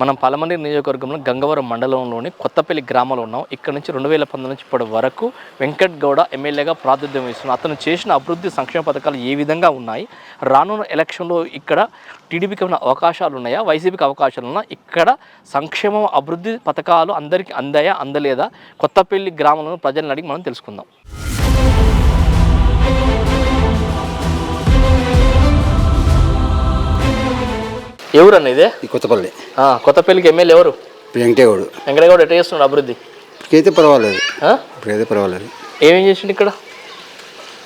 మనం పలమనేరు నియోజకవర్గంలో గంగవరం మండలంలోని కొత్తపల్లి గ్రామంలో ఉన్నాం. ఇక్కడ నుంచి రెండు వేల పంతొమ్మిది నుంచి ఇప్పటి వరకు వెంకట్ గౌడ ఎమ్మెల్యేగా ప్రాతినిధ్యం వహిస్తున్నారు. అతను చేసిన అభివృద్ధి సంక్షేమ పథకాలు ఏ విధంగా ఉన్నాయి? రానున్న ఎలక్షన్లో ఇక్కడ టీడీపీకి ఉన్న అవకాశాలు ఉన్నాయా? వైసీపీకి అవకాశాలు ఉన్నాయా? ఇక్కడ సంక్షేమం అభివృద్ధి పథకాలు అందరికీ అందాయా? అందలేదా? కొత్తపల్లి గ్రామంలో ప్రజలను అడిగి మనం తెలుసుకుందాం. ఎవరన్న ఇదే? ఈ కొత్తపల్లి. కొత్తపల్లికి ఎమ్మెల్యే ఎవరు? వెంకటేగౌడు. వెంకటగౌడ ఎట్లా చేస్తున్నాడు అభివృద్ధి? ఇప్పుడైతే పర్వాలేదు. ఆ? ఇప్పుడైతే పర్వాలేదు. ఏమేం చేసిండు ఇక్కడ?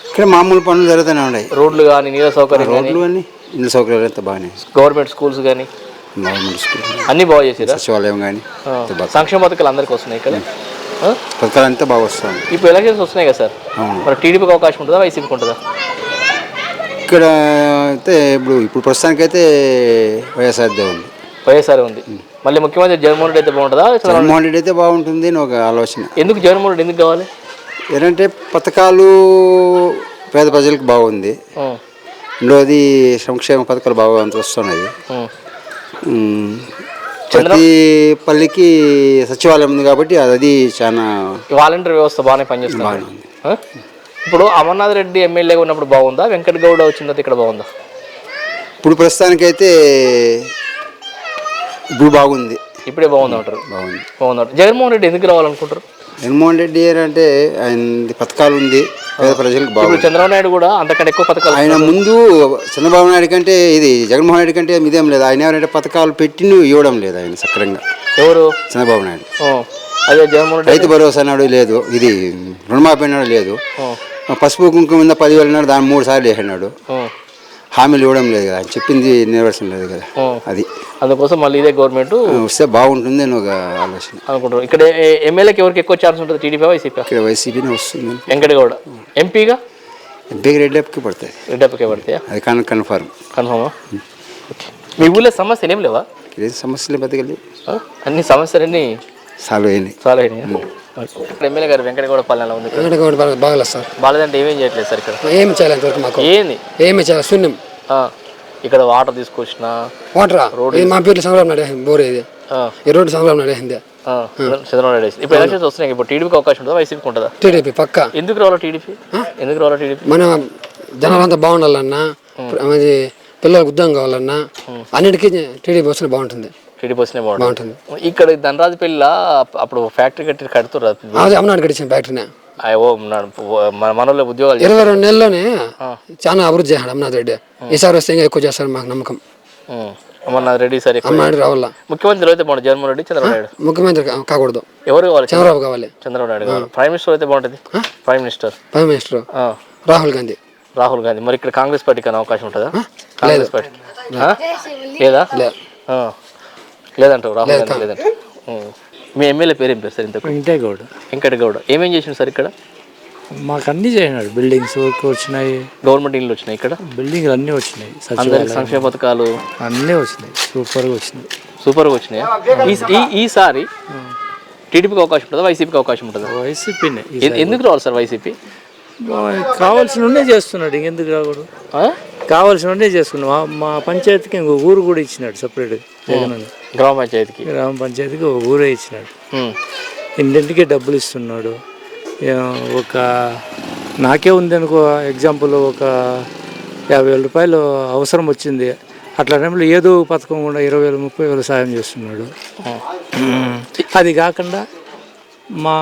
ఇక్కడ మామూలు పనులు జరుగుతూనే ఉన్నాయి. రోడ్లు కానీ నీళ్ళ సౌకర్యం కానీ రోడ్లు అన్నీ ఇళ్ళ సౌకర్యాలు అంతా బాగానే గవర్నమెంట్ స్కూల్స్ కానీ గవర్నమెంట్ స్కూల్ అన్నీ బాగా చేసిరా సచివాలయం కానీ సంక్షేమ పథకాలు అందరికీ వస్తున్నాయి ఇక్కడ? ఆ? పథకాలు అంతా బాగా వస్తుంది ఇప్పుడు ఎలక్షన్స్ వస్తున్నాయి కదా సార్? అవును. మరి టీడీపీకి అవకాశం ఉంటుందా? వైసీపీకి ఉంటుందా? ఇక్కడ అయితే ఇప్పుడు ఇప్పుడు ప్రస్తుతానికైతే వైఎస్ఆర్దే ఉంది. వైఎస్ఆర్ ఉంది. మళ్ళీ ముఖ్యమంత్రి జగన్మోహన్ రెడ్డి అయితే బాగుంటుందా? జగన్మోహన్ రెడ్డి అయితే బాగుంటుంది అని ఒక ఆలోచన. ఎందుకు జగన్మోహన్ రెడ్డి ఎందుకు కావాలి? ఏంటంటే పథకాలు పేద ప్రజలకు బాగుంది. రెండోది సంక్షేమ పథకాలు బాగా అంత వస్తున్నాయి ప్రతి పల్లికి సచివాలయం ఉంది కాబట్టి అది చాలా వాలంటీర్ వ్యవస్థ బాగానే పనిచేస్తుంది. బాగానే ఉంది? ఇప్పుడు అమర్నాథ్ రెడ్డి ఎమ్మెల్యేగా ఉన్నప్పుడు బాగుందా? వెంకట గౌడ వచ్చిన తర్వాత ఇక్కడ బాగుందా? ఇప్పుడు ప్రస్తుతానికైతే ఇప్పుడు బాగుంది. ఇప్పుడే బాగుంది అంటారు. బాగుంది. బాగుంది జగన్మోహన్ రెడ్డి ఎందుకు రావాలనుకుంటారు? జగన్మోహన్ రెడ్డి అంటే ఆయన పథకాలు ఉంది. పేద ప్రజలకు ఇప్పుడు బాగుంది చంద్రబాబు నాయుడు కూడా అంతకంటే ఎక్కువ పథకాలు ఆయన ముందు చంద్రబాబు నాయుడు కంటే ఇది జగన్మోహన్ రెడ్డి కంటే ఇదేం లేదు. ఆయన ఎవరంటే పథకాలు పెట్టి ఇవ్వడం లేదు ఆయన సక్రంగా. ఎవరు? చంద్రబాబు నాయుడు. అదే జగన్మోహన్ రైతు భరోసా నాడు లేదు. ఇది రుణమాఫీ నాడు లేదు. పసుపు కుంకుమ మీద పదివేలు నాడు దాన్ని మూడు సార్లు వేసినాడు. హామీలు ఇవ్వడం లేదు కదా చెప్పింది నెరవేర్చడం లేదు కదా. అది. అందుకోసం మళ్ళీ ఇదే గవర్నమెంట్ వస్తే బాగుంటుంది అని ఒక ఆలోచన. అనుకుంటారు ఇక్కడ ఎమ్మెల్యేకి ఎవరికి ఎక్కువ ఛాన్స్ ఉంటుంది టీడీపీ వైసీపీ ఇక్కడ వైసీపీనే వస్తుంది వెంకటగౌడ. ఎంపీగా? ఎంపీకి రెడ్డెప్కి పడతాయి. రెడ్డప్పకే పడతాయా? అది కానీ కన్ఫర్మ్. కన్ఫర్మా? మీ ఊళ్ళో సమస్యలు ఏం లేవా? ఏం సమస్యలు బతకలి ఆ? అన్ని సమస్యలన్నీ సాల్వ్ అయినాయి. సాల్వ్ అయినాయా? ఎమ్మెల్యే గారు వెంకటగౌడ పాలన ఉంది. వెంకటగౌడ బాగా బాగలేదు సార్. బాలేదంటే ఏమేం చేయట్లేదు సార్ ఇక్కడ? ఏమి చేయాలి ఇంతవరకు మాకు. ఏంది? ఏమి చేయాలి శూన్యం ఇక్కడ వాటర్ తీసుకొచ్చిన? వాటరా? ఇది మా పేర్లు సంవత్సరం నడే బోర్ ఇది. ఈ రోడ్డు సంవత్సరం నడేసింది ఆ, చంద్రబాబు నాయుడు. ఇప్పుడు ఎలక్షన్స్ వస్తున్నాయి ఇప్పుడు టీడీపీకి అవకాశం ఉంటుందా? వైసీపీకి ఉంటుందా? టీడీపీ పక్క. ఎందుకు రావాలా టీడీపీ? ఎందుకు రావాలా టీడీపీ? మన జనాలంతా బాగుండాలన్నా అది పిల్లలకు ఉద్యోగం కావాలన్నా అన్నిటికీ టీడీపీ వస్తే బాగుంటుంది. టీడీపీ వస్తేనే బాగుంటుంది. ఇక్కడ ధనరాజు పెళ్ళ అప్పుడు ఫ్యాక్టరీ కట్టి కడుతున్నారు అది. అమ్మనాడు గడిచిన ఫ్యాక్టరీనే. మనలో ఉద్యోగాలు. ఇరవై రెండు నెలల్లోనే చాలా అభివృద్ధి చేశాడు అమ్మనాథ్ రెడ్డి. ఈసారి వస్తే ఇంకా ఎక్కువ చేస్తారు మాకు నమ్మకం. అమర్నాథ్ రెడ్డి సార్ అమ్మనాడు రావాల? ముఖ్యమంత్రి అయితే బాగుంటుంది. జగన్మోహన్ రెడ్డి చంద్రబాబు నాయుడు. ముఖ్యమంత్రి కాకూడదు. ఎవరు కావాలి? చంద్రబాబు కావాలి. చంద్రబాబు నాయుడు కావాలి. ప్రైమ్ మినిస్టర్ అయితే బాగుంటుంది. Prime minister. Prime minister. Rahul Gandhi. Rahul Gandhi. మరి ఇక్కడ కాంగ్రెస్ పార్టీకి అవకాశం ఉంటుందా? Congress party? లేదా. లేదంటావు రాహుల్ గాంధీ లేదంట. మీ ఎమ్మెల్యే పేరు ఏం పేరు సార్ ఇంతకు? వెంకటగౌడ. వెంకటగౌడ. ఏమేం చేసిండు సార్ ఇక్కడ? మాకు అన్ని చేసినాడు. బిల్డింగ్స్ వర్క్ వచ్చినాయి. గవర్నమెంట్ ఇల్లు వచ్చినాయి ఇక్కడ? బిల్డింగ్లు అన్నీ వచ్చినాయి. అందరికి సచివాలయం సంక్షేమ పథకాలు. అన్నీ వచ్చినాయి. సూపర్గా వచ్చినాయి. సూపర్గా వచ్చినాయి? ఈ- ఈ ఈసారి టీడీపీకి అవకాశం ఉంటుందా? వైసీపీకి అవకాశం ఉంటుందా? వైసీపీనే ఎ- ఎందుకు రావాలి సార్ వైసీపీ? కావాల్సిన చేస్తున్నాడు. ఇంకెందుకు రాకూడదు? ఆ? కావాల్సిన చేసుకున్నాం మా- మా పంచాయతీకి ఇంకో ఊరు కూడా ఇచ్చినాడు సపరేట్ జగన్ అన్న. గ్రామ పంచాయతీకి? గ్రామ పంచాయతీకి ఒక ఊరే ఇచ్చినాడు. ఇంటింటికి డబ్బులు ఇస్తున్నాడు. ఒక నాకే ఉంది అనుకో ఎగ్జాంపుల్ ఒక యాభై వేల రూపాయలు అవసరం వచ్చింది. అట్లా టైంలో ఏదో పథకం కూడా ఇరవై వేలు ముప్పై వేలు సాయం చేస్తున్నాడు. అది కాకుండా మా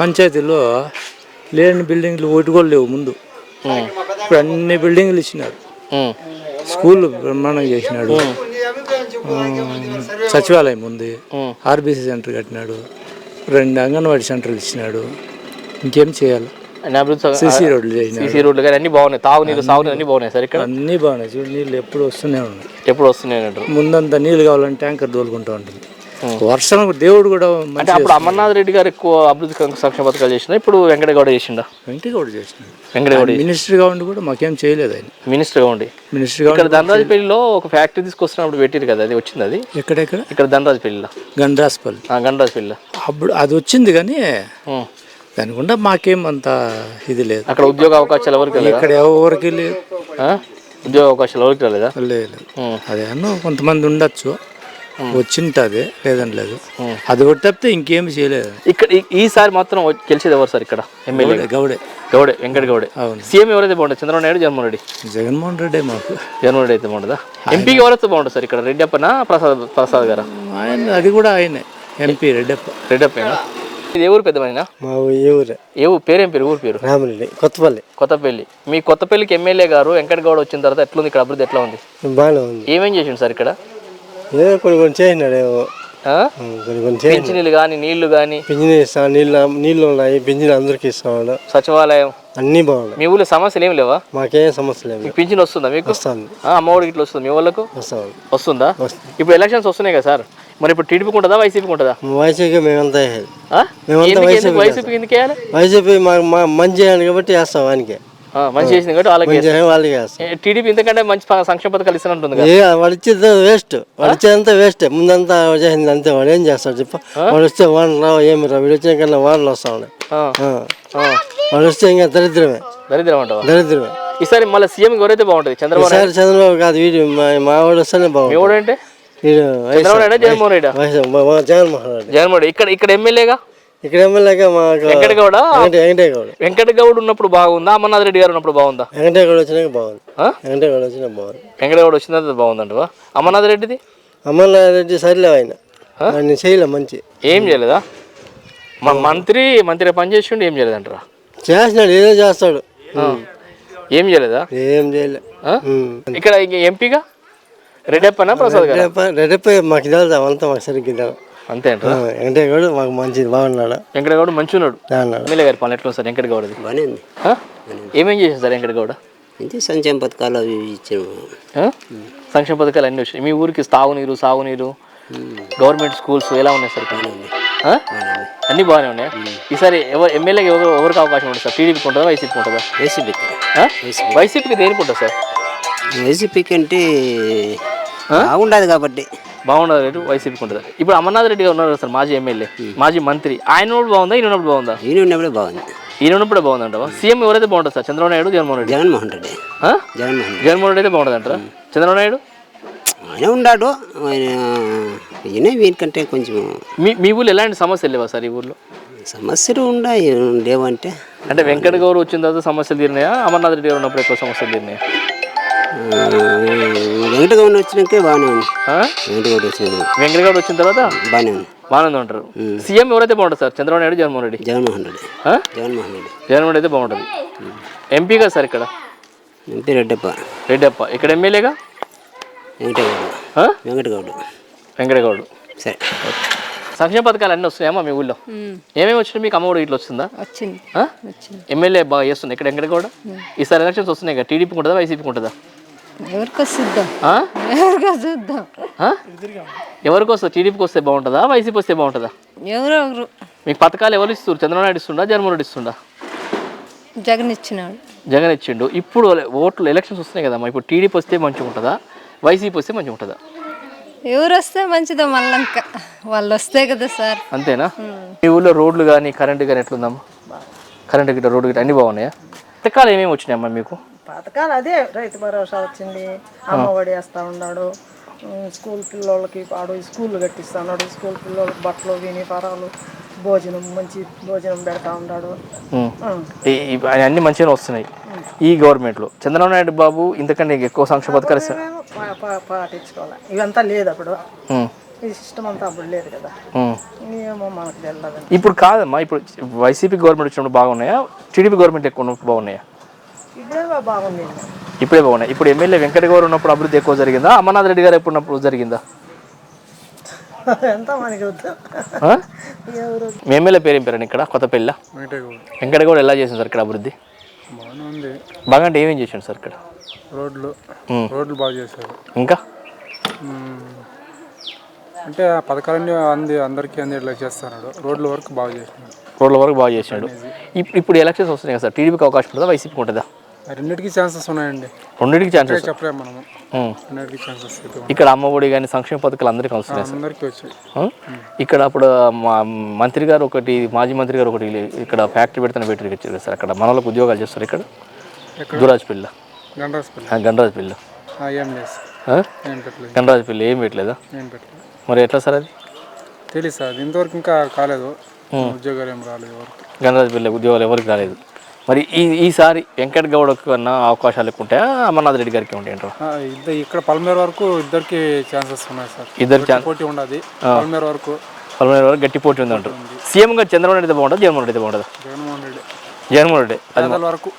పంచాయతీలో లేని బిల్డింగ్లు ఒకటి కూడా లేవు ముందు. ఇప్పుడు అన్ని బిల్డింగ్లు ఇచ్చినాడు ఉం. స్కూల్ బ్రహ్మాండంగా చేసినాడు. సచివాలయం ఉంది. ఆర్బీసీ సెంటర్ కట్టినాడు. రెండు అంగన్వాడీ సెంటర్లు ఇచ్చినాడు. ఇంకేం చేయాలి? సిసి రోడ్లు సీసీ రోడ్లు కానీ అన్ని బాగున్నాయి. తాగునీరు సాగునీరు అన్ని బాగున్నాయి సార్ ఇక్కడ? అన్నీ బాగున్నాయి. చూడు నీళ్ళు ఎప్పుడు వస్తూనే ఉన్నాయి. ఎప్పుడు వస్తున్నాయి ముందంతా నీళ్ళు కావాలంటే ట్యాంకర్ తోలుకుంటూ ఉంటుంది. వర్షం దేవుడు కూడా అంటే అప్పుడు అమర్నాథ్ రెడ్డి గారు ఎక్కువ అభివృద్ధి సంక్షేమ పథకాలు చేసిన ఇప్పుడు వెంకటగౌడ చేసిండా. వెంకటగౌడ చేసినాడు వెంకటగౌడ మినిస్టర్గా ఉండి కూడా మాకేం చేయలేదు ఆయన. మినిస్టర్గా ఉండి. మినిస్టర్గా ఇక్కడ ధనరాజపల్లిలో ఒక ఫ్యాక్టరీ తీసుకొస్తున్నప్పుడు పెట్టిరు కదా అది వచ్చింది అది? ఎక్కడెక్కడ ఇక్కడ ధనరాజపల్లిలో. గండ్రాస్పల్లి గండరాజపల్లిలో. అప్పుడు అది వచ్చింది కానీ దానికుండా మాకేం అంత ఇది లేదు. అక్కడ ఉద్యోగ అవకాశాలు ఎవరికి ఇక్కడ ఎవరికి లేదు? ఉద్యోగ అవకాశాలు ఎవరికి రాలేదా? లేదు. అదే అన్న కొంతమంది ఉండొచ్చు. వచ్చింటుంది లేదని లేదు. అది ఒకటి తప్పితే ఇంకేమి చేయలేదు. ఇక్కడ ఈ- ఈసారి మాత్రం వచ్చి- గెలిచేది ఎవరు సార్ ఇక్కడ? ఎమ్మెల్యే. గౌడే. గౌడే వెంకట గౌడే. అవును. సీఎం ఎవరైతే బాగుంటుంది చంద్రబాబు నాయుడు జగన్మోహన్ రెడ్డి? జగన్మోహన్ రెడ్డి మాకు. జగన్మోహన్ రెడ్డి అయితే బాగుంటుందా? ఎంపీకి ఎవరైతే బాగుంటుంది సార్ ఇక్కడ? రెడ్డప్పనా ప్రసాద్ ప్రసాద్ గారా? ఆయన అది కూడా ఆయనే. ఎంపీ రెడ్డప్ప. రెడ్డప్పేనా? ఇది ఏ ఊరు పెద్దమైనా మా ఏ ఊరే? ఏ ఊరు? పేరేం పేరు? ఊరు పేరు? రామరెడ్డి కొత్తపల్లి. కొత్తపల్లి. మీ కొత్తపల్లికి ఎమ్మెల్యే గారు వెంకట గౌడ వచ్చిన తర్వాత ఎట్లుంది? ఇక్కడ అభివృద్ధి ఎట్లా ఉంది? బాగానే ఉంది. ఏమేం చేసిండు సార్ ఇక్కడ? ఏదో కొన్ని కొన్ని చేసినాడు ఏమో ఆ? ఉం, కొన్ని కొన్ని చేసి పింఛనీళ్ళు కానీ నీళ్ళు కానీ పింఛన్ ఇస్తా నీళ్ళు నీళ్ళు ఉన్నాయి పింఛన్ అందరికి ఇస్తున్నాడు సచివాలయం. అన్నీ బాగున్నాయి. మీ ఊళ్ళో సమస్యలు ఏం లేవా? మాకేం సమస్య లేదు. మీకు పింఛన్ వస్తుందా మీకు? వస్తుంది. ఆ, అమ్మఒడికి ఇట్లా వస్తుంది మీ వాళ్ళకు వస్తుంది. వస్తుందా? ఇప్పుడు ఎలక్షన్స్ వస్తున్నాయి కదా సార్. మరి ఇప్పుడు టీడీపీకి ఉంటుందా వైసీపీకి ఉంటుందా? వైసీపీ మేమంతా వేసేది. ఆ? మేమంతా ఎందుకు- వైసీపీ ఎందుకు వైసీపీకి ఎందుకు వేయాలి? వైసీపీ మాకు మా మంచి చేయాలి కాబట్టి వేస్తాం వానికి మంచి చేసింది కాబట్టి వాళ్ళకి వాళ్ళకి టీడీపీ ఇంతకంటే మంచి సంక్షేమ పథకాలు ఏ వాడు ఇచ్చేది వేస్ట్ ఇచ్చేదంతా వేస్ట్ ముందంతా చేసింది అంతే వాడు ఏం చేస్తాడు చెప్ప? వాడు వస్తే వాడు రావు ఏమి రా వీడు వచ్చిన కన్నా వాడలు వస్తా ఉన్నాయి. ఆ. వాడు వస్తే ఇంకా దరిద్రమే. దరిద్రం అంటావా? దరిద్రమే. ఈసారి మళ్ళీ సీఎం ఎవరైతే బాగుంటుంది? చంద్రబాబు చంద్రబాబు కాదు వీడు మా వాడు వస్తేనే బాగుంది ఎవడు అంటే వీడు చంద్రబాబు నాయుడు జగన్మోహన్ రెడ్డి? జగన్మోహన్ రెడ్డి. జగన్మోహన్ రెడ్డి. ఇక్కడ ఇక్కడ ఎమ్మెల్యేగా? ఇక్కడ ఎమ్మెల్యేగా మాకు వెంకటగౌడ? వెంకట వెంకటేగౌడ. వెంకటగౌడ్ ఉన్నప్పుడు బాగుందా? అమర్నాథ్ రెడ్డి గారు ఉన్నప్పుడు బాగుందా? వెంకటేగౌడ వచ్చినాక బాగుంది? వెంకటేగౌడ వచ్చినా బాగుంది. వెంకటగౌడ్ వచ్చిన తర్వాత బాగుందంటవా? అమర్నాథ్ రెడ్డిది? అమర్నాథ్ రెడ్డి సరిలేవు ఆయన. చేయలే మంచి. ఏం చేయలేదా? మా మంత్రి మంత్రి పని చేసిండు ఏం చేయలేదంటారా? చేసినాడు ఏదో చేస్తాడు. ఏం చేయలేదా? ఏం చేయలే. ఇక్కడ ఇంక ఎంపీగా? రెడ్డప్పనా ప్రసాద్ గారు? రెడ్డప్ప మాకు తెలుసు అవంతా మాకు సరిగ్గా. అంతే అంటారా ఆ, వెంకటేగౌడ మాకు మంచిది బాగున్నాడు? వెంకటగౌడ్ మంచి ఉన్నాడు ఎమ్మెల్యే గారి పని ఎట్లా సార్ వెంకటగౌడది బాగానే ఉంది? ఏమేం చేశారు సార్ వెంకటగౌడ? ఇంతే సంక్షేమ పథకాలు అవి ఇచ్చాము? సంక్షేమ పథకాలు అన్నీ వచ్చినాయి మీ ఊరికి తాగునీరు సాగునీరు గవర్నమెంట్ స్కూల్స్ ఎలా ఉన్నాయి సార్? అన్నీ బాగానే ఉన్నాయి? ఈసారి ఎవరు ఎమ్మెల్యేకి ఎవరు ఎవరికి అవకాశం ఉంటుంది సార్? టీడీపీకి ఉంటుందా వైసీపీకి ఉంటుందా? వైసీపీకి? వైసీపీకి. దేనికి ఉంటుంది సార్? వైసీపీకి అంటే బాగుండదు కాబట్టి. బాగుండదు రేటు వైసీపీకి ఉంటుంది. ఇప్పుడు అమర్నాథ్ రెడ్డి గారు ఉన్నారు సార్ మాజీ ఎమ్మెల్యే మాజీ మంత్రి. ఆయన ఉన్నప్పుడు బాగుందా ఈయన ఉన్నప్పుడు బాగుందా? ఈయన ఉన్నప్పుడే బాగుంది. ఈయన ఉన్నప్పుడే బాగుందంటావా? సీఎం ఎవరైతే బాగుంటుంది సార్ చంద్రబాబు నాయుడు జగన్మోహన్ రెడ్డి? జగన్మోహన్ రెడ్డి? జగన్మోహన్ రెడ్డి. జగన్మోహన్ రెడ్డి అయితే బాగుంటుంది అంటారా చంద్రబాబు నాయుడు? ఆయన ఉన్నాడు ఆయన వీనికంటే కొంచెం మీ మీ ఊళ్ళో ఎలాంటి సమస్యలు లేవా సార్ ఈ ఊళ్ళో సమస్యలు ఉండా లేవంటే. అంటే వెంకట గౌరు వచ్చిన తర్వాత సమస్యలు తీరినాయా? అమర్నాథ్ రెడ్డి గారు ఉన్నప్పుడు ఎక్కువ సమస్యలు తీరినాయా? వెంకటగౌడ వచ్చినాకే బాగానే ఉంది? వెంకటగౌడ వచ్చిన వెంకట గౌడ్ వచ్చిన తర్వాత బాగానే ఉంది. బాగానే ఉంటారు సీఎం ఎవరైతే బాగుంటుంది సార్? చంద్రబాబు నాయుడు జగన్మోహన్ రెడ్డి? జగన్మోహన్ రెడ్డి? జగన్మోహన్ రెడ్డి. జగన్మోహన్ రెడ్డి అయితే బాగుంటుంది. ఎంపీ కదా సార్ ఇక్కడ? ఎంపీ రెడ్డప్ప. రెడ్డప్ప. ఇక్కడ ఎమ్మెల్యేగా? వెంకటగౌడ? వెంకటగౌడ. వెంకటగౌడ్. సరే. సంక్షేమ పథకాలు అన్నీ వస్తున్నాయమ్మా మీ ఊళ్ళో? ఏమేమి వచ్చినాయి? మీకు అమ్మఒడి ఇట్లా వస్తుందా వచ్చింది? ఎమ్మెల్యే బాగా చేస్తుంది ఇక్కడ వెంకటగౌడ? ఈసారి ఎలక్షన్స్ వస్తున్నాయి కదా. టీడీపీకి ఉంటుందా? వైసీపీకి ఉంటుందా? ఎవరికో ఆ? ఎవరికో వస్తుంది టీడీపీకి వస్తే బాగుంటుందా? వైసీపీ వస్తే బాగుంటుందా? ఎవరో ఒకరు. మీకు పథకాలు ఎవరు ఇస్తారు చంద్రబాబు నాయుడు ఇస్తుండా జగన్మోహన్ రెడ్డి ఇస్తుండా జగన్ ఇచ్చినాడు. జగన్ ఇచ్చిండు. ఇప్పుడు ఓట్లు ఎలక్షన్స్ వస్తున్నాయి కదమ్మా. ఇప్పుడు టీడీపీ వస్తే మంచిగా ఉంటుందా వైసీపీ వస్తే మంచిగా ఉంటుందా ఎవరు వస్తే మంచిదో మళ్ళంక వాళ్ళు వస్తే కదా సార్. అంతేనా? మీ ఊళ్ళో రోడ్లు కానీ కరెంటు కానీ ఎట్లుందమ్మా? కరెంటు గిట్ట రోడ్డు గిట్ట అన్నీ బాగున్నాయా? పథకాలు ఏమేమి వచ్చినాయమ్మా మీకు? పథకాలు అదే రైతు భరోసా వచ్చింది. అమ్మ ఒడి వేస్తా ఉన్నాడు. స్కూల్ పిల్లోళ్ళకి ఆడు స్కూల్ కట్టిస్తా ఉన్నాడు. స్కూల్ పిల్లోళ్ళకి బట్టలు వినిపరాలు భోజనం మంచి భోజనం పెడతా ఉన్నాడు. అన్నీ మంచిగానే వస్తున్నాయి. ఈ గవర్నమెంట్లో చంద్రబాబు నాయుడు బాబు ఇంతకంటే ఎక్కువ సంక్షేమ పథకాలు పాటించుకోవాలి. ఇవంతా లేదు అప్పుడు. ఈ సిస్టమ్ అంతా అప్పుడు లేదు కదా. ఏమో మనకు తెలియదు ఇప్పుడు కాదమ్మా ఇప్పుడు వైసీపీ గవర్నమెంట్ వచ్చినప్పుడు బాగున్నాయా? టీడీపీ గవర్నమెంట్ ఎక్కువ బాగున్నాయా? ఇప్పుడే బాగున్నాయి. ఇప్పుడు ఎమ్మెల్యే వెంకట గౌడ్ ఉన్నప్పుడు అభివృద్ధి ఎక్కువ జరిగిందా? అమర్నాథ్ రెడ్డి గారు ఎప్పుడు ఉన్నప్పుడు జరిగిందా? మీ ఎమ్మెల్యే పేరు ఏం పేరండి ఇక్కడ? కొత్తపల్లి వెంకట గౌడ్ ఎలా చేసింది సార్ ఇక్కడ అభివృద్ధి? బాగా అంటే ఏమేం చేసిండు సార్ ఇక్కడ? రోడ్లు. రోడ్లు బాగా చేశారు. ఇంకా? అంటే ఆ పథకాలన్నీ అంది అందరికీ అందేట్లా చేస్తున్నాడు. రోడ్ల వరకు బాగా చేసినాడు రోడ్ల వరకు బాగా చేసినాడు ఇప్- ఇప్పుడు ఎలక్షన్స్ వస్తున్నాయి కదా సార్. టీడీపీకి అవకాశం ఉంటుందా? వైసీపీకి ఉంటుందా? రెండింటికి ఛాన్సెస్ ఉన్నాయండి. రెండింటికి ఛాన్సెస్. చెప్పలేము మనము. రెండింటికి ఛాన్సెస్. ఇక్కడ అమ్మఒడి కానీ సంక్షేమ పథకాలు అందరికీ వస్తున్నాయి సార్? అందరికీ వచ్చాయి? ఇక్కడ అప్పుడు మా మంత్రి గారు ఒకటి మాజీ మంత్రి గారు ఒకటి ఇక్కడ ఫ్యాక్టరీ పెడుతున్న పెట్టికి వచ్చారు సార్. అక్కడ మన వాళ్ళకి ఉద్యోగాలు చేస్తారు ఇక్కడ? దురాజ్ పిల్ల. గండరాజ్ పిల్ల. ఏం లేదు గండరాజ్ పిల్ల ఏం పెట్టలేదా? మరి ఎట్లా సార్ అది? తెలియదు సార్. ఇంతవరకు ఇంకా కాలేదు. ఉద్యోగాలు ఏం రాలేదు గణరాజ్ బిల్లు ఉద్యోగాలు ఎవరికి రాలేదు? మరి ఈ ఈసారి వెంకట్ గౌడకు కన్నా అవకాశాలు ఎక్కువ ఉంటాయా? అమర్నాథ్ రెడ్డి గారికి ఉంటాయంటారు ఇక్కడ పల్మేర్ వరకు ఇద్దరికి ఛాన్సెస్ ఉన్నాయి సార్. ఇద్దరు ఛాన్స్ పోటీ ఉండదు. పల్మేర్ వరకు. పలువురు వరకు గట్టి పోటీ ఉంది. అంటారు సీఎం గారు చంద్రబాబు నాయుడు అయితే బాగుంటుంది? జగన్మోహన్ రెడ్డి బాగుంటుందా? జగన్మోహన్ రెడ్డి. జగన్మోహన్ రెడ్డి. అది పేదల వరకు.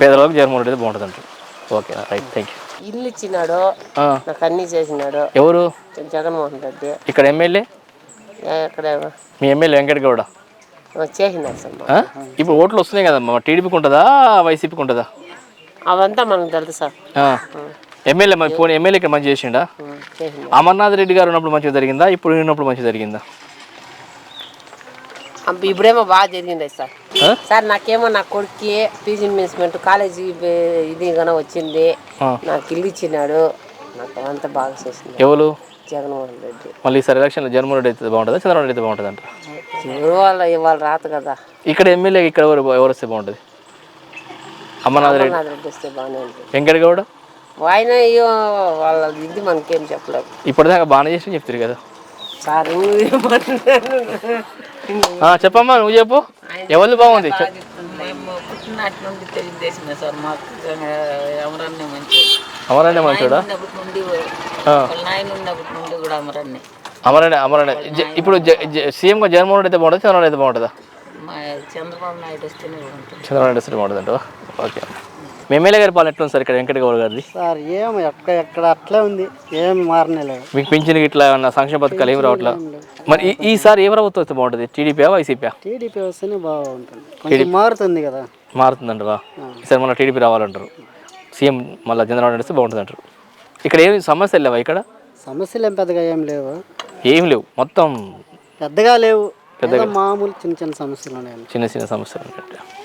పేదలకు జగన్మోహన్ రెడ్డి బాగుంటుంది అంటారు ఓకే రైట్ థ్యాంక్ యూ ఇల్లు ఇచ్చినాడు నాకు అన్ని చేసినాడు ఎవరు? జగన్మోహన్ రెడ్డి. ఇక్కడ ఎమ్మెల్యే? ఇక్కడ మీ ఎమ్మెల్యే వెంకట్ గౌడ. ఆ? ఇప్పుడు ఓట్లు వస్తున్నాయి కదమ్మా టీడీపీకి ఉంటుందా వైసీపీకి ఉంటుందా? అవంతా మనకు తెలుసు సార్. ఎమ్మెల్యే మరి పోనీ ఎమ్మెల్యే ఇక్కడ మంచి చేసిండా? అమర్నాథ్ రెడ్డి గారు ఉన్నప్పుడు మంచిగా జరిగిందా ఇప్పుడు ఉన్నప్పుడు మంచిగా జరిగిందా? ఇప్పుడేమో బాగా జరిగింది సార్? సార్ నాకేమో నా కొడుక్కి పీజీ ఇన్వెస్ట్మెంట్ కాలేజీ ఇది కన వచ్చింది. నాకు ఇల్లు ఇచ్చినాడు నాకు అవంతా బాగా చేసింది ఎవరు? జగన్మోహన్ రెడ్డి. మళ్ళీ ఈసారి ఎలక్షన్లో జగన్మోహన్ రెడ్డి అయితే బాగుంటుందా? చంద్రబాబు అయితే బాగుంటుంది అంట ఎవరు వాళ్ళ ఇవాళ రాదు కదా. ఇక్కడ ఎమ్మెల్యే ఇక్కడ ఎవరు ఎవరు వస్తే బాగుంటుంది? అమర్నాథ్ రెడ్డి. రెడ్డి వస్తే బాగానే ఉంటుంది. వెంకట్ గౌడ ఆయన అయ్యో వాళ్ళ ఇది మనకేం చెప్పలేదు ఇప్పటిదాకా బాగానే చేసి చెప్తారు కదా. సార్? ఆ, చెప్పమ్మా నువ్వు చెప్పు. ఎవరు బాగుంది? చెప్. తెలుగుదేశమే సార్ మాకు. మంచి అమరాణి మంచోడా అమరాణి అమరాణి ఇప్పుడు సీఎంగా జగన్మోహన్ రెడ్డి అయితే బాగుంటుంది? చంద్రబాబు అయితే బాగుంటుందా? చంద్రబాబు నాయుడు వస్తేనే బాగుంటుంది. చంద్రబాబు నాయుడు వస్తే బాగుంటుందంట ఓకే. మేమేలే గారి పాలన ఎట్లా ఉంది సార్ ఇక్కడ? వెంకట గౌడ్ గారిది? సార్ ఏం ఎక్కడ ఎక్కడ అట్లే ఉంది. ఏం మారనేలేదు. మీకు పింఛన్ ఇట్లా ఏమన్నా సంక్షేమ పథకాలు ఏం రావట్లా? మరి ఈసారి ఏ ప్రభుత్వం వస్తే బాగుంటుంది? టీడీపీ వైసీపీ టీడీపీ వస్తేనే బాగుంటుంది. మారుతుంది కదా. మారుతుందంట బా ఈసారి మన టీడీపీ రావాలంటారు. సీఎం మళ్ళీ చంద్రబాబు నాయుడు వస్తే బాగుంటుంది అంటారు ఇక్కడ ఏమి సమస్యలు లేవా ఇక్కడ? సమస్యలు ఏం పెద్దగా ఏం లేవు? ఏం లేవు. మొత్తం పెద్దగా లేవు. ఏదో మామూలు చిన్న చిన్న సమస్యలు ఉన్నాయి చిన్న చిన్న సమస్యలు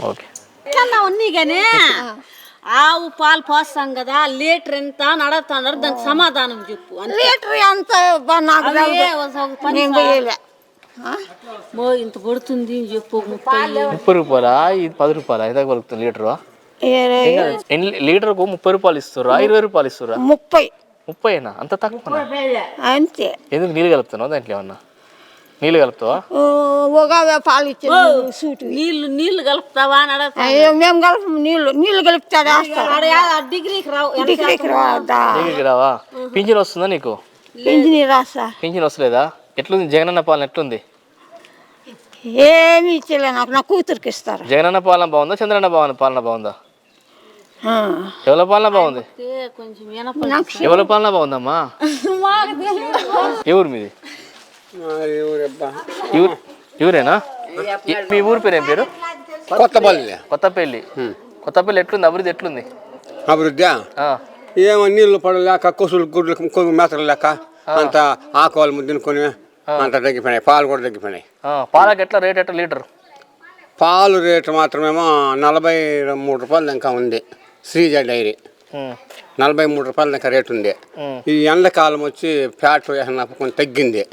ఓకే. ఉన్నాయి కానీ ఆవు పాలు పోస్తాం కదా లీటర్ ఎంత నడుతున్నారు దానికి సమాధానం చెప్పు లీటర్ ఎంత ఇంత పడుతుంది అని చెప్పు ముప్పై ముప్పై రూపాయలా? ఇది పది రూపాయలా? ఎంత పలుకుతుంది లీటరు? లీటర్కు ముప్పై రూపాయలు ఇస్తుర్రా ఇరవై రూపాయలు ఇస్తుర్రా? ముప్పై. ముప్పైనా? అంత తక్కువ అంతే. ఎందుకు నీళ్ళు కలుపుతున్నావు దాంట్లో ఏమన్నా? నీళ్ళు కలుపుతావా? ఒక పాలు ఇచ్చింది సూటు. నీళ్ళు నీళ్ళు కలుపుతావా అని అడగ అయ్యో మేము కలుపు నీళ్ళు నీళ్ళు కలుపుతాడా డిగ్రీకి రావు డిగ్రీకి రావద్దా? నీళ్ళకి రావా? పింఛన్ వస్తుందా నీకు? ఇంజనీర్ రాస్తా. పింఛన్ వస్తలేదా? ఎట్లుంది? జగనన్న పాలన ఎట్లుంది? ఏమి ఇచ్చలే నాకు నా కూతురికి ఇస్తారు. జగనన్న పాలన బాగుందా? చంద్రన్న పాలన పాలన బాగుందా. ఎవరి పాలన బాగుంది? ఎవరి పాలన బాగుందమ్మా? ఎవరు మీది? ఎవరు ఎవరేనా మీ ఊరు పేరు ఏం పేరు? కొత్తపల్లి. కొత్తపల్లి. కొత్తపల్లి ఎట్లుంది? అభివృద్ధి ఎట్లుంది? అభివృద్ధి ఆ, ఏమో నీళ్ళు పడలేక కొసులు గుడ్లు మేతలు లేక అంత ఆకువాలు తినుకొని అంత తగ్గిపోయినాయి. పాలు కూడా తగ్గిపోయినాయి. ఆ, పాలకి ఎట్లా రేట్? ఎట్లా లీటర్? పాలు రేటు మాత్రమేమో నలభై మూడు రూపాయలు ఇంకా ఉంది. శ్రీజ డైరీ. నలభై మూడు రూపాయల దాకా రేటు ఉంది ఈ ఎండాకాలం వచ్చి ఫ్యాట్ కొంచెం తగ్గింది.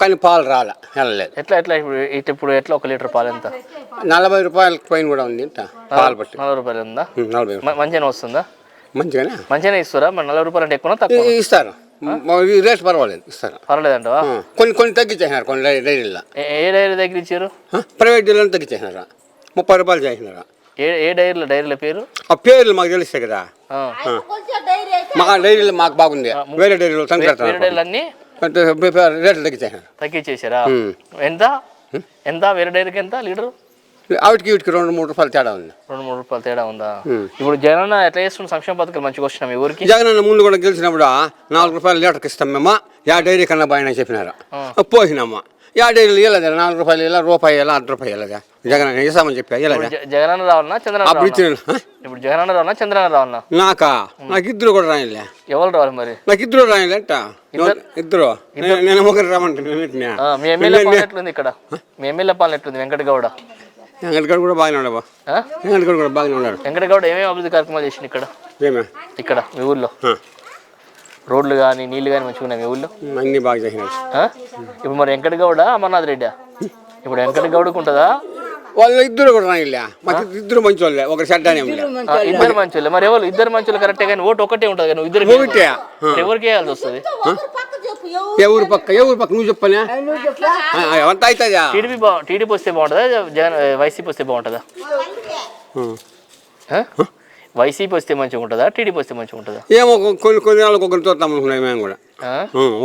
కానీ పాలు రాలే వెళ్ళలేదు. ఎట్లా ఎట్లా ఇప్పుడు ఇటు ఇప్పుడు ఎట్లా ఒక లీటర్ పాలు ఎంత? నలభై రూపాయలకి పైన కూడా ఉంది ఇంత పాలు పట్టి. నలభై రూపాయలు ఉందా? నలభై రూపాయలు. మంచిగానే వస్తుందా? మంచిగానే? మంచిగానే ఇస్తారా? మరి నలభై రూపాయలు అంటే ఎక్కువ తక్కువ ఇస్తారు. రేట్ పర్వాలేదు ఇస్తారు. పర్వాలేదంటవా? ఆ, కొన్ని కొన్ని తగ్గించేసినారు కొన్ని డై- డైరీల్లో. ఏ- డైరీ దగ్గర ఇచ్చారు? ప్రైవేట్ డైరీలో తగ్గించేసినారు. ముప్పై రూపాయలు చేసినారు. ఏ ఏ డైరీలో డైరీల పేరు? ఆ పేర్లు మాకు తెలుస్తాయి కదా. మా డైరీలో మాకు బాగుంది. వేరే డైరీలో వేరే డైరీలు అన్నీ? రేట్లు తగ్గించేసినారు తగ్గించేసారా ఎంత? ఎంత? వేరే డైరీకి ఎంత? లీటర్? ఆవిటికి వీటికి రెండు మూడు రూపాయలు తేడా ఉంది. రెండు మూడు రూపాయలు తేడా ఉందా? ఇప్పుడు జగన్ ఎట్లా చేస్తున్న సంక్షేమ పథకాలు మంచిగా వచ్చినా మీ ఊరికి? జగన్ అన్న ముందు కూడా గెలిచినప్పుడు నాలుగు రూపాయలు లీటర్కి ఇస్తాం మేము. యా డైరీ కన్నా బాగా చెప్పినారు. పోసినామా డైరీలు ఇవ్వలేదు నాలుగు రూపాయలు ఇలా రూపాయి ఇలా అర్ధ రూపాయలు ఇవ్వలేదా జగన్ ఇస్తామని చెప్పా ఇవ్వలేదా జగనన్న రావాలన్నా చంద్రన్న అప్పుడు రావాలన్నా? ఇచ్చిన ఇప్పుడు జగనన్న రావాలన్నా చంద్రన్న రావాలన్నా? నాకా? నాకు ఇద్దరు కూడా రాయలే ఎవరు రావాలి మరి? నాకు ఇద్దరు రాయలే అంట. ఇద్దరు? నేను- ఒకరు రామంటే నేను ఆ, మీ ఎమ్మెల్యే పాలన ఎట్లుంది ఇక్కడ? మీ ఎమ్మెల్యే పాలన ఎట్లుంది? వెంకటగౌడ వెంకటగడ కూడా బాగానే ఉన్నాడు? వెంకటగడ కూడా బాగానే ఉన్నాడు. వెంకటగౌడ ఏమేమి అభివృద్ధి కార్యక్రమాలు చేసిండు ఇక్కడ? ఏమే? ఇక్కడ మీ ఆ. రోడ్లు కానీ నీళ్ళు కానీ మంచిగా ఉన్నాయి మీ ఊళ్ళో? అన్నీ బాగా చేసినాడు ఆ? ఇప్పుడు మరి వెంకటగౌడ అమర్నాథ్ రెడ్డి? ఇప్పుడు వెంకటగౌడకు ఉంటుందా? వాళ్ళు ఇద్దరు కూడా రాయిలే మాకు ఇద్దరు మంచి వాళ్ళే ఒకరు చెడ్డానే ఇద్దరు మంచులు మరి ఎవరు? ఇద్దరు మంచులు కరెక్టే కానీ ఓటు ఒకటే ఉంటుంది కానీ ఇద్దరు ఒకటే. ఎవరికి వేయాల్సి వస్తుంది? ఎవరు పక్క ఎవరు పక్క? నువ్వు చెప్పనే? ఎంత అవుతుందా టీడీపీ బా టీడీపీ వస్తే బాగుంటుందా? జగన్ వైసీపీ వస్తే బాగుంటుందా? వైసీపీ వస్తే మంచిగా ఉంటుందా? టీడీపీ వస్తే మంచిగా ఉంటుందా? ఏమో కొన్ని కొన్ని నెలలకు ఒకరిని చూద్దాం అనుకున్నాం మేము కూడా.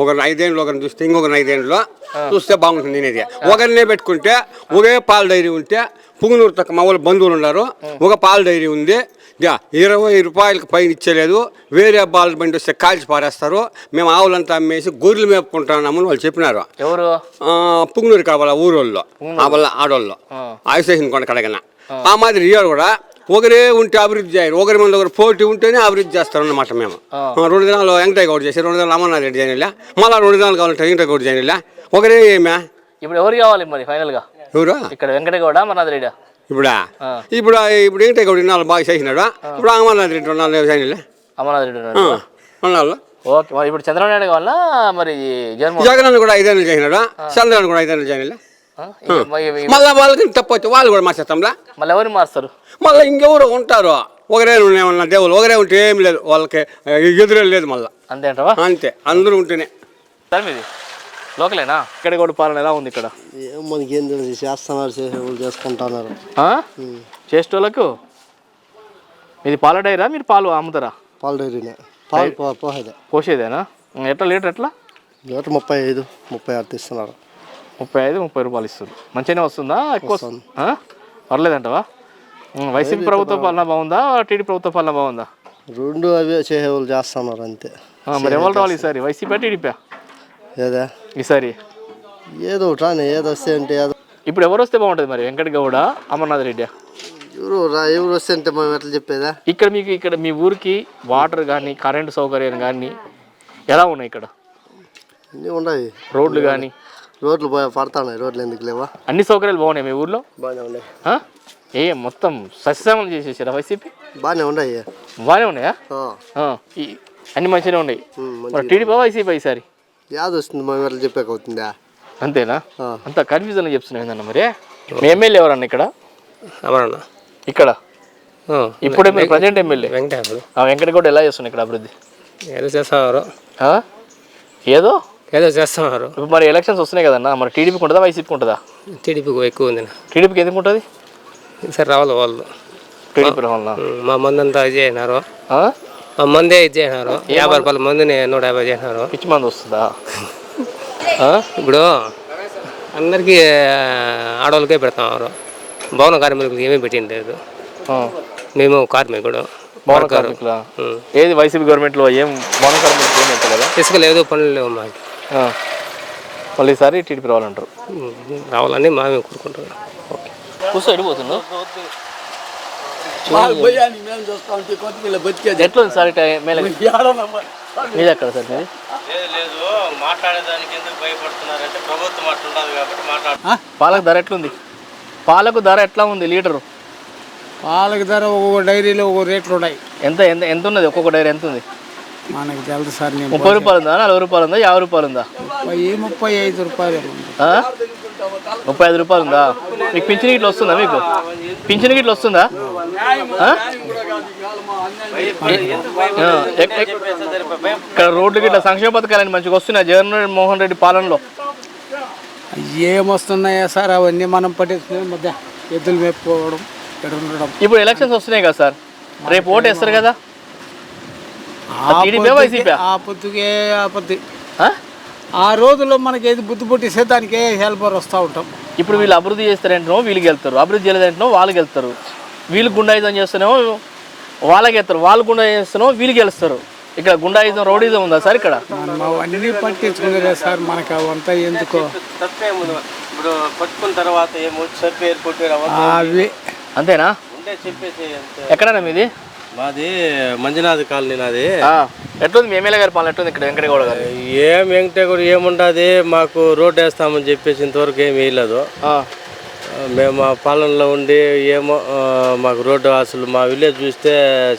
ఒకరిని ఐదేళ్ళు ఒకరిని చూస్తే ఇంకొకరిని ఐదేళ్ళు చూస్తే బాగుంటుంది అనేది ఒకరినే పెట్టుకుంటే ఒకే పాల డైరీ ఉంటే పుంగునూరు తక్క మా వాళ్ళు బంధువులు ఉన్నారు. ఒక పాల డైరీ ఉంది. ఇరవై రూపాయలకి పైన ఇచ్చేలేదు. వేరే బాల్ బండి వస్తే కాల్చి పారేస్తారు. మేము ఆవులంతా అమ్మేసి గొర్రెలు మేపుకుంటున్నామని వాళ్ళు చెప్పినారు. ఎవరు? పుంగునూరు కావాల ఊరోళ్ళు ఆ వాళ్ళ ఆడోళ్ళు. ఆయుషేషన్ కొండ కడగన. ఆ మాదిరి ఇయ్యారు కూడా. ఒకరే ఉంటే అభివృద్ధి చేయరు ఒకరి మంది ఒకరు పోటీ ఉంటేనే అభివృద్ధి చేస్తారు అన్నమాట మేము. ఆ, రెండు దినాలు వెంకటయ్య గౌడ్ చేసి రెండు దినాలు అమర్నాథ్ రెడ్డి చేయనిలా మళ్ళీ రెండు దినాలు కావాలంటే వెంకటయ్య గౌడ్ చేయనిలా. ఒకరే ఏమే? ఇప్పుడు ఎవరు కావాలి మరి ఫైనల్గా ఎవరు? ఇక్కడ వెంకటగౌడ అమర్నాథ్ రెడ్డి? ఇప్పుడా? ఇప్పుడు ఇప్పుడు వెంకటయ్య గౌడ్ ఇన్నాళ్ళు బాగా చేసినాడు? ఇప్పుడు అమర్నాథ్ రెడ్డి రెండు నాలుగు చేయనిలే? అమర్నాథ్ రెడ్డి ఉన్నాడు రెండు ఓకే మరి ఇప్పుడు చంద్రబాబు నాయుడు కావాలా మరి జగన్మోహన్ జగన్ కూడా ఐదేళ్ళు చేసినాడు? చంద్రబాబు కూడా ఐదేళ్ళు చేయనిలే? ఆ? ఇక మరి- మళ్ళీ వాళ్ళకి తప్పొచ్చు వాళ్ళు కూడా మార్చేస్తాంలా? మళ్ళీ ఎవరు మారుస్తారు? మళ్ళీ ఇంకెవరు ఉంటారు? ఒకరే ఏమన్నా దేవుళ్ళు ఒకరే ఉంటే ఏం లేదు వాళ్ళకి ఎదురే లేదు మళ్ళీ. అంతే అంటావా? అంతే అందరూ ఉంటేనే. సార్ మీది? లోకలేనా? ఇక్కడ కూడా పాలన ఎలా ఉంది ఇక్కడ? ఏం మనకి ఏం తెలియదు చేస్తున్నారు చేసేవాళ్ళు చేసుకుంటున్నారు. ఆ? చేసేటోళ్ళకు? మీది పాల డైరా మీరు పాలు అమ్ముతారా? పాల డైరీనే. పాలు పోసేదే. పోసేదేనా? ఎట్లా లీటర్ ఎట్లా? లీటర్ ముప్పై ఐదు ముప్పై ఆరు తీస్తున్నారు. ముప్పై ఐదు ముప్పై రూపాయలు ఇస్తుంది. మంచిగానే వస్తుందా? ఎక్కువ పర్లేదంటవా? వైసీపీ ప్రభుత్వ పాలన బాగుందా? టీడీ ప్రభుత్వ పాలన బాగుందా? రెండు అవే చేసేవాళ్ళు చేస్తున్నారు అంతే. మరి ఎవరు రావాలి ఈసారి? వైసీపీ టీడీపీ ఏదా? ఈసారి? ఏదో ఒకటి ఏదో వస్తే అంటే ఏదో ఇప్పుడు ఎవరు వస్తే బాగుంటుంది మరి? వెంకట గౌడ అమర్నాథ్ రెడ్డి ఎవరు రా ఎవరు వస్తే అంటే మనం ఎట్లా చెప్పేదా? ఇక్కడ మీకు ఇక్కడ మీ ఊరికి వాటర్ కానీ కరెంటు సౌకర్యం కానీ ఎలా ఉన్నాయి ఇక్కడ? ఉన్నాయి. రోడ్లు కానీ రోడ్లు పోయి పడతాయి రోడ్లు ఎందుకు లేవా? అన్ని సౌకర్యాలు బాగున్నాయి మీ ఊర్లో? బాగానే ఉన్నాయి? ఏ మొత్తం సస్యశ్యామలు చేసేసారా వైసీపీ? బాగానే ఉన్నాయి బాగానే ఉన్నాయా? అన్ని మంచిగానే ఉన్నాయి. మరి టీడీపీ వైసీపీ ఈసారి? యాద వస్తుంది మనం ఎట్లా చెప్పాక అవుతుందా? అంతేనా. అంత కన్ఫ్యూజన్ చెప్తున్నాయి ఏందన్న మరి? మీ ఎమ్మెల్యే ఎవరన్నా ఇక్కడ? అమరన్న. ఇక్కడ? ఇప్పుడే మీరు ప్రజెంట్ ఎమ్మెల్యే. వెంకటేశ్వరు ఆ వెంకటగౌడ ఎలా చేస్తున్నాయి ఇక్కడ అభివృద్ధి? ఏదో చేస్తున్నారు? ఏదో? ఏదో చేస్తున్నారు. ఇప్పుడు మరి ఎలక్షన్స్ వస్తున్నాయి కదన్నా మరి టీడీపీకి ఉంటుందా వైసీపీకి ఉంటుందా? టీడీపీకి ఎక్కువ ఉంది టీడీపీకి ఎందుకు ఉంటుంది? సరే రావాలి వాళ్ళు టీడీపీ ఉమ్, మా మంది అంతా ఇది చేసినారు. మా మందే ఇది చేసినారు. యాభై రూపాయల మందిని నూట యాభై చేసినారు. పిచ్చి మంది వస్తుందా? ఇప్పుడు అందరికీ ఆడవాళ్ళకే పెడతారు. భవన కార్మికులకు ఏమీ పెట్టింది లేదు. మేము కార్మికుడు భవన. కార్మికులా. ఏది వైసీపీ గవర్నమెంట్లో ఏం భవన కార్మికులు ఏం కదా ఇసుక లేదు పనులు లేవు మాకు. మళ్ళీ ఈసారి టీడీపీ రావాలంటారు. రావాలని మేమే కోరుకుంటున్నాం. కూర్చో ఎడిపోతున్నావు ఎట్లుంది సార్ ఇట్లా ఎమ్మెల్యే మీది ఎక్కడ సార్ మీది? మాట్లాడేదానికి ఎందుకు భయపడుతున్నారంటే ప్రభుత్వం అట్లుండదు కాబట్టి మాట్లాడు పాలకు ధర ఎట్లుంది? పాలకు ధర ఎట్లా ఉంది లీటరు? పాలకు ధర ఒక్కొక్క డైరీలో ఒక్కొక్క రేట్లు ఉన్నాయి. ఎంత ఎంత ఎంత ఉన్నది? ఒక్కొక్క డైరీ ఎంత ఉంది? మనకి తెలుసు సార్ నేను ముప్పై రూపాయలు ఉందా? నలభై రూపాయలు ఉందా? యాభై రూపాయలు ఉందా? ముప్పై ముప్పై ఐదు రూపాయలు. ఆ? ముప్పై ఐదు రూపాయలు ఉందా? మీకు పింఛన్ గిట్ల వస్తుందా మీకు? పింఛన్ గిట్ల వస్తుందా? ఆ? ఆ, ఎక్- ఎక్- ఇక్కడ రోడ్లు గిట్ల సంక్షేమ పథకాలని మంచిగా వస్తున్నాయి. జగన్ మోహన్ రెడ్డి పాలనలో. ఏమొస్తున్నాయా సార్? అవన్నీ మనం పట్టించుకునే మధ్య ఎద్దులు మేపుకోవడం ఇక్కడ ఉండడం ఇప్పుడు ఎలక్షన్స్ వస్తున్నాయి కదా సార్. రేపు ఓటు వేస్తారు కదా? ఆ వైసీపీ ఆ? ఆ పొద్దు ఆ? రోజుల్లో మనకి ఏది బుద్ధి పుట్టిస్తే దానికే హెల్పర్ వస్తూ ఉంటాం. ఇప్పుడు వీళ్ళు అభివృద్ధి చేస్తారంటేనో వీళ్ళకి వెళ్తారు. అభివృద్ధి చేయలేదంటేనో వాళ్ళకి వెళ్తారు. వీళ్ళు గుండాయిజం చేస్తేనేమో వాళ్ళకి వెళ్తారు. వాళ్ళు గుండాయిజం చేస్తేనో వీళ్ళకి గెలుస్తారు ఇక్కడ గుండాయిజం రౌడీజం ఉందా సార్ ఇక్కడ? అవన్నీ పట్టించుకునేదే సార్. మనకు అవంతా ఎందుకో? ఇప్పుడు పట్టుకున్న తర్వాత ఏమో చెప్పి ఎయిర్పోర్ట్ అవి అంతేనా? ఎక్కడన్నా మీది? మాది మంజునాథ్ కాలనీ నాది. ఎట్లుంది? మీ ఎమ్మెల్యే గారి పాలన ఎట్లుంది ఇక్కడ వెంకటగౌడ గారు? ఏం వెంకటేశ్వర ఏముండదు? మాకు రోడ్డు వేస్తామని చెప్పేసి ఇంతవరకు ఏమి వేయలేదు. మేము ఆ పాలనలో ఉండి ఏమో మాకు రోడ్డు అసలు మా విలేజ్ చూస్తే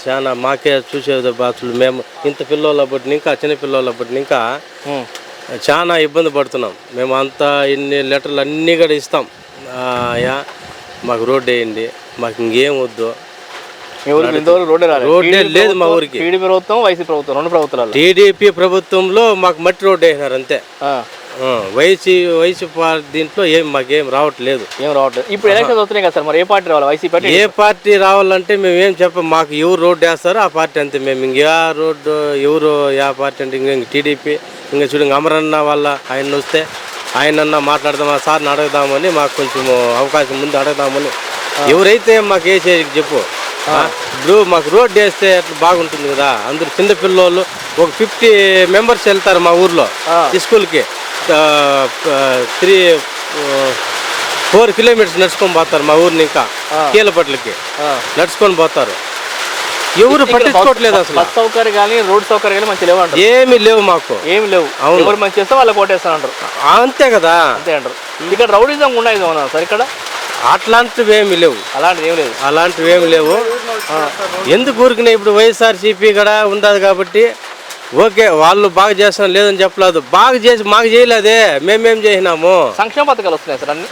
చాలా మాకే చూసేది అసలు మేము ఇంత పిల్లల బట్టి ఇంకా చిన్న పిల్లల బట్టి ఇంకా చాలా ఇబ్బంది పడుతున్నాం. మేము అంతా ఇన్ని లెటర్లు అన్నీ కూడా ఇస్తాం. మాకు రోడ్డు వేయండి. మాకు ఇంకేం వద్దు. మీ రోడ్డే లేదు మా ఊరికి. టీడీపీ ప్రభుత్వం వైసీపీ ప్రభుత్వం రెండు ప్రభుత్వాలు. టీడీపీ ప్రభుత్వంలో మాకు మట్టి రోడ్డు వేసినారు అంతే. వైసీ వైసీ పార్టీ దీంట్లో ఏం మాకేం రావట్లేదు. ఏం రావట్లేదు. ఇప్పుడు ఎలక్షన్స్ వస్తున్నాయి కదా సార్ మరి ఏ పార్టీ రావాలి? వైసీపీ ఏ పార్టీ రావాలంటే మేము ఏం చెప్పం మాకు ఎవరు రోడ్డు వేస్తారో ఆ పార్టీ అంతే. మేము ఇంకే రోడ్డు ఎవరు ఏ పార్టీ అంటే ఇంకా టీడీపీ ఇంకా చూడు అమరన్న వాళ్ళ ఆయన వస్తే ఆయనన్నా మాట్లాడదామా సార్ని అడగదామని మాకు కొంచెం అవకాశం ముందు అడగదామని. ఎవరైతే మాకు వేసేది చెప్పు ఇప్పుడు మాకు రోడ్డు వేస్తే అట్లా బాగుంటుంది కదా. అందరు చిన్న పిల్లోళ్ళు ఒక ఫిఫ్టీ మెంబర్స్ వెళ్తారు మా ఊర్లో ఈ స్కూల్కి. త్రీ ఫోర్ కిలోమీటర్స్ నడుచుకొని పోతారు మా ఊరిని ఇంకా కీలపట్లకి. నడుచుకొని పోతారు. ఎవరు పట్టించుకోవట్లేదు అసలు. బస్ సౌకర్యం కానీ రోడ్ సౌకర్యం కానీ మంచి లేవు అంటారు ఏమీ లేవు మాకు. ఏమి లేవు. అవును. ఎవరు మంచి చేస్తే వాళ్ళకి ఓటేస్తాను అంటారు అంతే కదా. అంతే అంటారు. ఇక్కడ రౌడీజం ఉన్నాయి సార్ ఇక్కడ? అట్లాంటివి ఏమి లేవు. అలాంటిది ఏం లేదు. అలాంటివి ఏమి లేవు. ఎందుకు ఊరికినా ఇప్పుడు వైఎస్ఆర్సీపీ కూడా ఉండదు కాబట్టి ఓకే వాళ్ళు బాగా చేస్తాం లేదని చెప్పలేదు. బాగా చేసి మాకు చేయలేదే. మేమేం చేసినాము? సంక్షేమ పథకాలు వస్తున్నాయి సార్ అన్ని.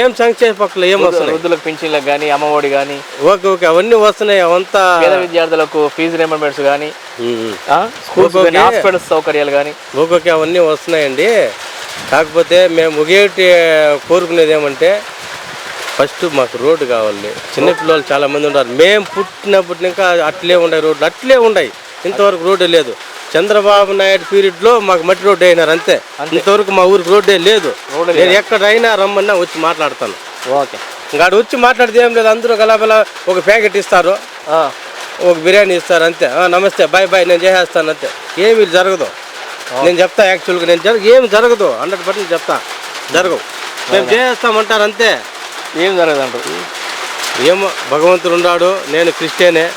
ఏం సంక్షేమ పక్కల ఏం వస్తున్నాయి? వృద్ధులకు పింఛన్లకు కానీ అమ్మఒడి కానీ ఓకే ఓకే అవన్నీ వస్తున్నాయి అవంతా పేద విద్యార్థులకు ఫీజు రిమెంబర్స్ కానీ. స్కూల్స్. హాస్పిటల్స్ సౌకర్యాలు కానీ ఓకే అవన్నీ వస్తున్నాయండి. కాకపోతే మేము ఒకేటి కోరుకునేది ఏమంటే ఫస్ట్ మాకు రోడ్డు కావాలి. చిన్నపిల్లలు చాలా మంది ఉన్నారు. మేము పుట్టినప్పటి ఇంకా అట్లే ఉన్నాయి రోడ్లు అట్లే ఉన్నాయి ఇంతవరకు రోడ్డు లేదు. చంద్రబాబు నాయుడు పీరియడ్లో మాకు మట్టి రోడ్డు అయినారు అంతే. ఇంతవరకు మా ఊరికి రోడ్డే లేదు. నేను ఎక్కడైనా రమ్మన్నా వచ్చి మాట్లాడతాను. ఓకే. ఇంకా వచ్చి మాట్లాడితే ఏం లేదు అందరూ గలాబలా ఒక ప్యాకెట్ ఇస్తారు. ఒక బిర్యానీ ఇస్తారు అంతే. "ఆ, నమస్తే బాయ్ బాయ్ నేను చేసేస్తాను అంతే. ఏమి జరగదు. నేను చెప్తా యాక్చువల్గా నేను జరగ ఏమి జరగదు. హండ్రెడ్ పర్సెంట్ చెప్తా. జరగవు. మేము చేస్తామంటారు అంతే. ఏం జరగదు అంటారు ఏమో భగవంతుడు ఉన్నాడు నేను క్రిస్టియనే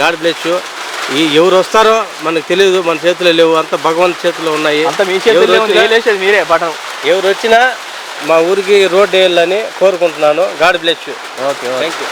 గాడ్ బ్లెస్ యూ. ఈ ఎవరు వస్తారో మనకు తెలియదు మన చేతిలో లేవు అంత భగవంతు చేతిలో ఉన్నాయి. అంత మీ వేలేసేది మీరే పట్టణం ఎవరు వచ్చినా మా ఊరికి రోడ్డు వేయాలని కోరుకుంటున్నాను. God bless you. Okay thank you